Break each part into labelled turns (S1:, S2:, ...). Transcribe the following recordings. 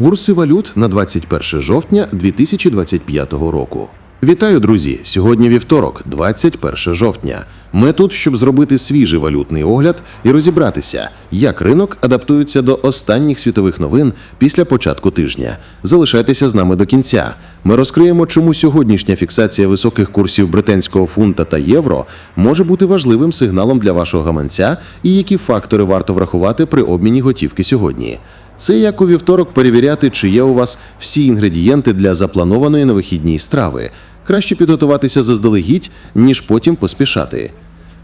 S1: Курси валют на 21 жовтня 2025 року. Вітаю, друзі! Сьогодні вівторок, 21 жовтня. Ми тут, щоб зробити свіжий валютний огляд і розібратися, як ринок адаптується до останніх світових новин після початку тижня. Залишайтеся з нами до кінця. Ми розкриємо, чому сьогоднішня фіксація високих курсів британського фунта та євро може бути важливим сигналом для вашого гаманця і які фактори варто врахувати при обміні готівки сьогодні. Це як у вівторок перевіряти, чи є у вас всі інгредієнти для запланованої на вихідній страви. Краще підготуватися заздалегідь, ніж потім поспішати.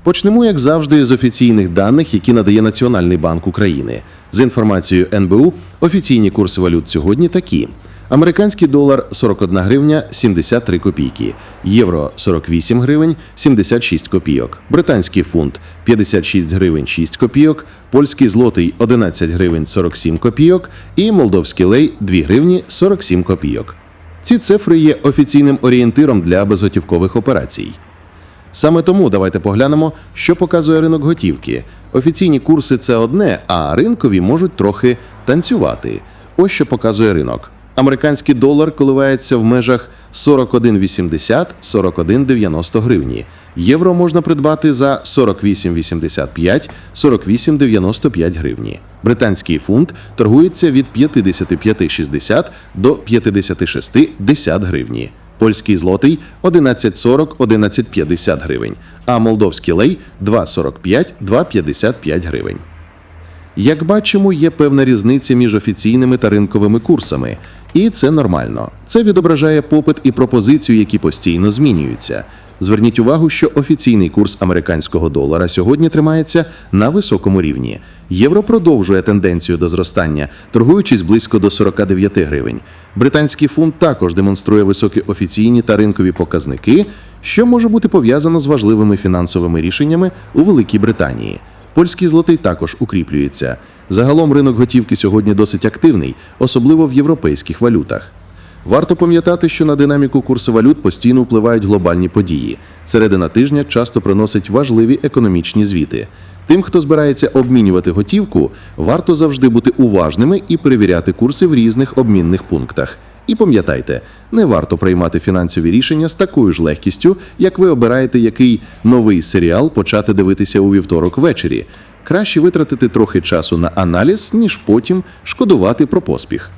S1: Почнемо, як завжди, з офіційних даних, які надає Національний банк України. З інформацією НБУ, офіційні курси валют сьогодні такі: американський долар 41 гривня 73 копійки, євро 48 гривень 76 копійок, британський фунт 56 гривень 6 копійок, польський злотий 11 гривень 47 копійок і молдовський лей 2 гривні 47 копійок. Ці цифри є офіційним орієнтиром для безготівкових операцій. Саме тому давайте поглянемо, що показує ринок готівки. Офіційні курси це одне, а ринкові можуть трохи танцювати. Ось що показує ринок. Американський долар коливається в межах 41,80-41,90 гривні. Євро можна придбати за 48,85 48,95 гривні. Британський фунт торгується від 55,60 до 56,10 гривні. Польський злотий 11,40-11,50 гривень, а молдовський лей 2,45-2,55 гривень. Як бачимо, є певна різниця між офіційними та ринковими курсами, і це нормально. Це відображає попит і пропозицію, які постійно змінюються. Зверніть увагу, що офіційний курс американського долара сьогодні тримається на високому рівні. Євро продовжує тенденцію до зростання, торгуючись близько до 49 гривень. Британський фунт також демонструє високі офіційні та ринкові показники, що може бути пов'язано з важливими фінансовими рішеннями у Великій Британії. Польський злотий також укріплюється. Загалом ринок готівки сьогодні досить активний, особливо в європейських валютах. Варто пам'ятати, що на динаміку курсу валют постійно впливають глобальні події. Середина тижня часто приносить важливі економічні звіти. Тим, хто збирається обмінювати готівку, варто завжди бути уважними і перевіряти курси в різних обмінних пунктах. І пам'ятайте, не варто приймати фінансові рішення з такою ж легкістю, як ви обираєте, який новий серіал почати дивитися у вівторок ввечері. Краще витратити трохи часу на аналіз, ніж потім шкодувати про поспіх.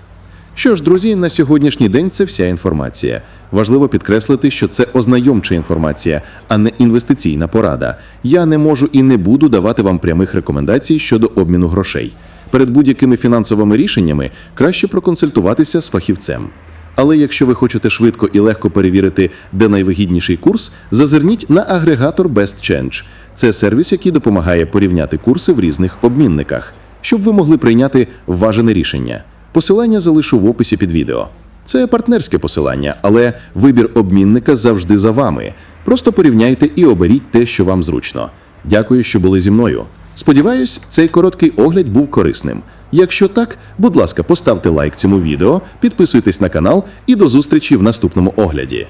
S1: Що ж, друзі, на сьогоднішній день це вся інформація. Важливо підкреслити, що це ознайомча інформація, а не інвестиційна порада. Я не можу і не буду давати вам прямих рекомендацій щодо обміну грошей. Перед будь-якими фінансовими рішеннями краще проконсультуватися з фахівцем. Але якщо ви хочете швидко і легко перевірити, де найвигідніший курс, зазирніть на агрегатор Best Change. Це сервіс, який допомагає порівняти курси в різних обмінниках, щоб ви могли прийняти вважене рішення. Посилання залишу в описі під відео. Це партнерське посилання, але вибір обмінника завжди за вами. Просто порівняйте і оберіть те, що вам зручно. Дякую, що були зі мною. Сподіваюсь, цей короткий огляд був корисним. Якщо так, будь ласка, поставте лайк цьому відео, підписуйтесь на канал і до зустрічі в наступному огляді.